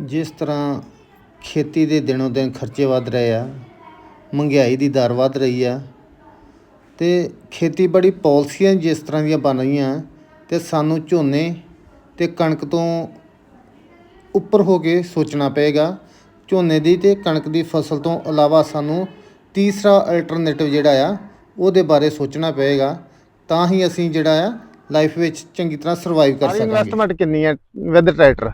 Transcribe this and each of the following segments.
ਜਿਸ ਤਰ੍ਹਾਂ ਖੇਤੀ ਦੇ ਦਿਨੋਂ ਦਿਨ ਖਰਚੇ ਵੱਧ ਰਹੇ ਆ ਮਹਿੰਗਾਈ ਦੀ ਦਰ ਵੱਧ ਰਹੀ ਆ ਅਤੇ ਖੇਤੀਬਾੜੀ ਪਾਲਿਸੀਆਂ ਜਿਸ ਤਰ੍ਹਾਂ ਦੀਆਂ ਬਣ ਰਹੀਆਂ ਅਤੇ ਸਾਨੂੰ ਝੋਨੇ ਅਤੇ ਕਣਕ ਤੋਂ ਉੱਪਰ ਹੋ ਕੇ ਸੋਚਣਾ ਪਏਗਾ। ਝੋਨੇ ਦੀ ਅਤੇ ਕਣਕ ਦੀ ਫਸਲ ਤੋਂ ਇਲਾਵਾ ਸਾਨੂੰ ਤੀਸਰਾ ਅਲਟਰਨੇਟਿਵ ਜਿਹੜਾ ਆ ਉਹਦੇ ਬਾਰੇ ਸੋਚਣਾ ਪਏਗਾ। ਤਾਂ ਹੀ ਅਸੀਂ ਜਿਹੜਾ ਆ ਲਾਈਫ ਵਿੱਚ ਚੰਗੀ ਤਰ੍ਹਾਂ ਸਰਵਾਈਵ ਕਰ ਸਕਾਂਗੇ। ਇਨਵੈਸਟਮੈਂਟ ਕਿੰਨੀ ਹੈ ਵਿਦ ਟਰੈਕਟਰ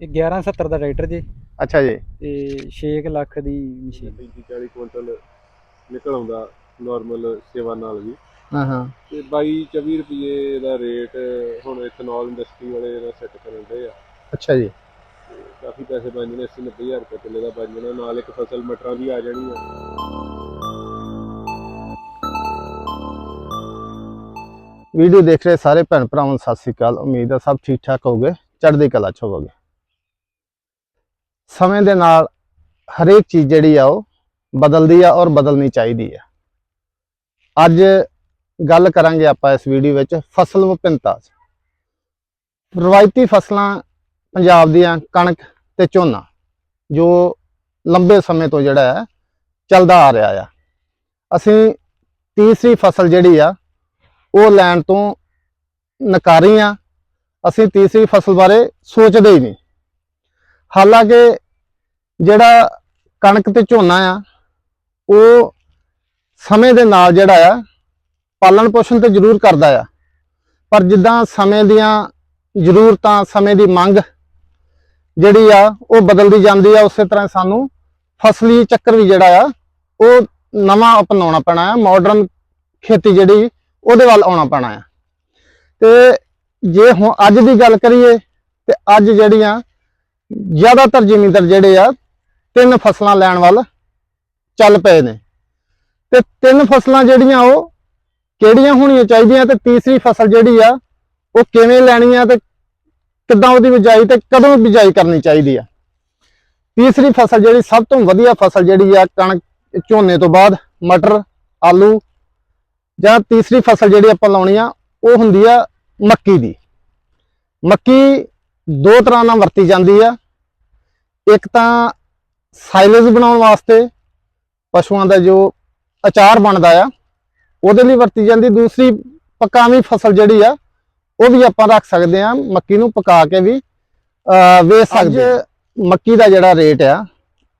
ਇਹ 1170 ਦਾ ਟਰੈਕਟਰ ਜੀ। ਅੱਛਾ ਜੀ। ਤੇ 6 ਲੱਖ ਦੀ ਮਸ਼ੀਨ। 35 40 ਕੁਇੰਟਲ ਨਿਕਲ ਆਉਂਦਾ ਨਾਰਮਲ ਸੇਵਾ ਨਾਲ ਵੀ। ਹਾਂ ਹਾਂ। ਤੇ 22 24 ਰੁਪਏ ਦਾ ਰੇਟ ਹੁਣ ਇਥਨੋਲ ਇੰਡਸਟਰੀ ਵਾਲੇ ਨੇ ਸੈੱਟ ਕਰਨ ਦੇ ਆ। ਅੱਛਾ ਜੀ। ਕਾਫੀ ਪੈਸੇ ਬਣ ਜਾਣੇ 80 90000 ਰੁਪਏ ਕਿੱਲੇ ਦਾ ਬਣ ਜਾਣਾ। ਨਾਲ ਇੱਕ ਫਸਲ ਮਟਰਾਂ ਦੀ ਆ ਜਾਣੀ ਆ। ਵੀਡੀਓ ਦੇਖ ਰਹੇ ਸਾਰੇ ਭੈਣ ਭਰਾਵਾਂ ਨੂੰ ਸਤਿ ਸ੍ਰੀ ਅਕਾਲ। ਉਮੀਦ ਹੈ ਸਭ ਠੀਕ ਠਾਕ ਹੋਗੇ ਚੜ੍ਹਦੀ ਕਲਾ ਚ ਹੋਵੋਗੇ। ਸਮੇਂ ਦੇ ਨਾਲ ਹਰੇਕ ਚੀਜ਼ ਜਿਹੜੀ ਆ ਉਹ ਬਦਲਦੀ ਆ ਔਰ ਬਦਲਣੀ ਚਾਹੀਦੀ ਆ। ਅੱਜ ਗੱਲ ਕਰਾਂਗੇ ਆਪਾਂ ਇਸ ਵੀਡੀਓ ਵਿੱਚ ਫਸਲ ਵਿਭਿੰਨਤਾ। ਰਵਾਇਤੀ ਫਸਲਾਂ ਪੰਜਾਬ ਦੀਆਂ ਕਣਕ ਤੇ ਝੋਨਾ, ਜੋ ਲੰਬੇ ਸਮੇਂ ਤੋਂ ਜਿਹੜਾ ਹੈ, ਚੱਲਦਾ ਆ ਰਿਹਾ ਆ। ਅਸੀਂ ਤੀਸਰੀ ਫਸਲ ਜਿਹੜੀ ਆ, ਉਹ ਲੈਣ ਤੋਂ ਨਕਾਰੀ ਆ। ਅਸੀਂ ਤੀਸਰੀ ਫਸਲ ਬਾਰੇ ਸੋਚਦੇ ਹੀ ਨਹੀਂ। ਹਾਲਾਂਕਿ ਜਿਹੜਾ ਕਣਕ ਤੇ ਝੋਨਾ ਆ, ਉਹ ਸਮੇਂ ਦੇ ਨਾਲ ਜਿਹੜਾ ਆ, ਪਾਲਣ ਪੋਸ਼ਣ ਤੇ ਜ਼ਰੂਰ ਕਰਦਾ ਆ। ਪਰ ਜਿੱਦਾਂ ਸਮੇਂ ਦੀਆਂ ਜ਼ਰੂਰਤਾਂ, ਸਮੇਂ ਦੀ ਮੰਗ ਜਿਹੜੀ ਆ, ਉਹ ਬਦਲਦੀ ਜਾਂਦੀ ਆ, ਉਸੇ ਤਰ੍ਹਾਂ ਸਾਨੂੰ ਫਸਲੀ ਚੱਕਰ ਵੀ ਜਿਹੜਾ ਆ, ਉਹ ਨਵਾਂ ਅਪਣਾਉਣਾ ਪੈਣਾ ਆ ਮਾਡਰਨ ਖੇਤੀ ਜਿਹੜੀ, ਉਹਦੇ ਵੱਲ ਆਉਣਾ ਪੈਣਾ ਆ। ਤੇ ਜੇ ਹੁਣ ਅੱਜ ਦੀ ਗੱਲ ਕਰੀਏ, ਤੇ ਅੱਜ ਜਿਹੜੀਆਂ ਜ਼ਿਆਦਾਤਰ ਜ਼ਿਮੀਂਦਾਰ ਜਿਹੜੇ ਆ, ਤਿੰਨ ਫਸਲਾਂ ਲੈਣ ਵੱਲ ਚੱਲ ਪਏ ਨੇ। ਤੇ ਤਿੰਨ ਫਸਲਾਂ ਜਿਹੜੀਆਂ ਉਹ ਕਿਹੜੀਆਂ ਹੋਣੀਆਂ ਚਾਹੀਦੀਆਂ ਤੇ ਤੀਸਰੀ ਫਸਲ ਜਿਹੜੀ ਆ, ਉਹ ਕਿਵੇਂ ਲੈਣੀ ਆ ਤੇ ਕਿੱਦਾਂ ਉਹਦੀ ਬਿਜਾਈ ਤੇ ਕਦੋਂ ਬਿਜਾਈ ਕਰਨੀ ਚਾਹੀਦੀ ਆ। ਤੀਸਰੀ ਫਸਲ ਜਿਹੜੀ ਸਭ ਤੋਂ ਵਧੀਆ ਫਸਲ ਜਿਹੜੀ ਆ, ਕਣਕ, ਝੋਨੇ ਤੋਂ ਬਾਅਦ ਮਟਰ, ਆਲੂ, ਜਾਂ ਤੀਸਰੀ ਫਸਲ ਜਿਹੜੀ ਆਪਾਂ ਲਾਉਣੀ ਆ, ਉਹ ਹੁੰਦੀ ਆ ਮੱਕੀ ਦੀ। ਮੱਕੀ ਦੋ ਤਰ੍ਹਾਂ ਨਾਲ ਵਰਤੀ ਜਾਂਦੀ ਆ। ਇੱਕ ਤਾਂ ਸਾਈਲੇਜ ਬਣਾਉਣ ਵਾਸਤੇ ਪਸ਼ੂਆਂ ਦਾ ਜੋ ਅਚਾਰ ਬਣਦਾ ਆ ਉਹਦੇ ਲਈ ਵਰਤੀ ਜਾਂਦੀ। ਦੂਸਰੀ ਪਕਾਵੀਂ ਫਸਲ ਜਿਹੜੀ ਆ ਉਹ ਵੀ ਆਪਾਂ ਰੱਖ ਸਕਦੇ ਆ ਮੱਕੀ ਨੂੰ ਪਕਾ ਕੇ ਵੀ ਵੇਚ ਸਕਦੇ। ਮੱਕੀ ਦਾ ਜਿਹੜਾ ਰੇਟ ਆ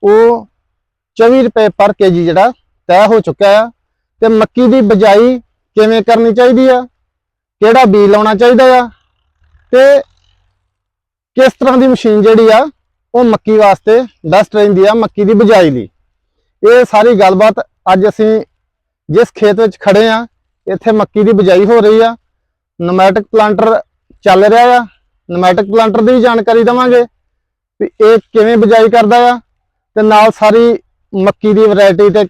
ਉਹ 24 ਰੁਪਏ ਪਰ ਕੇਜੀ ਜਿਹੜਾ ਤੈਅ ਹੋ ਚੁੱਕਾ ਆ। ਤੇ ਮੱਕੀ ਦੀ ਬਜਾਈ ਕਿਵੇਂ ਕਰਨੀ ਚਾਹੀਦੀ ਆ? ਕਿਹੜਾ ਬੀਜ ਲਾਉਣਾ ਚਾਹੀਦਾ ਆ? ਤੇ ਕਿਸ ਤਰ੍ਹਾਂ ਦੀ ਮਸ਼ੀਨ ਜਿਹੜੀ ਆ, ਉਹ ਮੱਕੀ ਵਾਸਤੇ ਬੈਸਟ ਰਹਿੰਦੀ ਆ, ਮੱਕੀ ਦੀ ਬਜਾਈ ਲਈ। ਇਹ ਸਾਰੀ ਗੱਲਬਾਤ ਅੱਜ ਅਸੀਂ ਜਿਸ ਖੇਤ ਵਿੱਚ ਖੜੇ ਆ, ਇੱਥੇ ਮੱਕੀ ਦੀ ਬਜਾਈ ਹੋ ਰਹੀ ਆ। ਨਮੈਟਿਕ ਪਲਾਂਟਰ ਚੱਲ ਰਿਹਾ ਆ। ਨਮੈਟਿਕ ਪਲਾਂਟਰ ਦੀ ਵੀ ਜਾਣਕਾਰੀ ਦਵਾਂਗੇ ਵੀ ਇਹ ਕਿਵੇਂ ਬਜਾਈ ਕਰਦਾ ਆ ਤੇ ਨਾਲ ਸਾਰੀ ਮੱਕੀ ਦੀ ਵੈਰਾਈਟੀ ਤੇ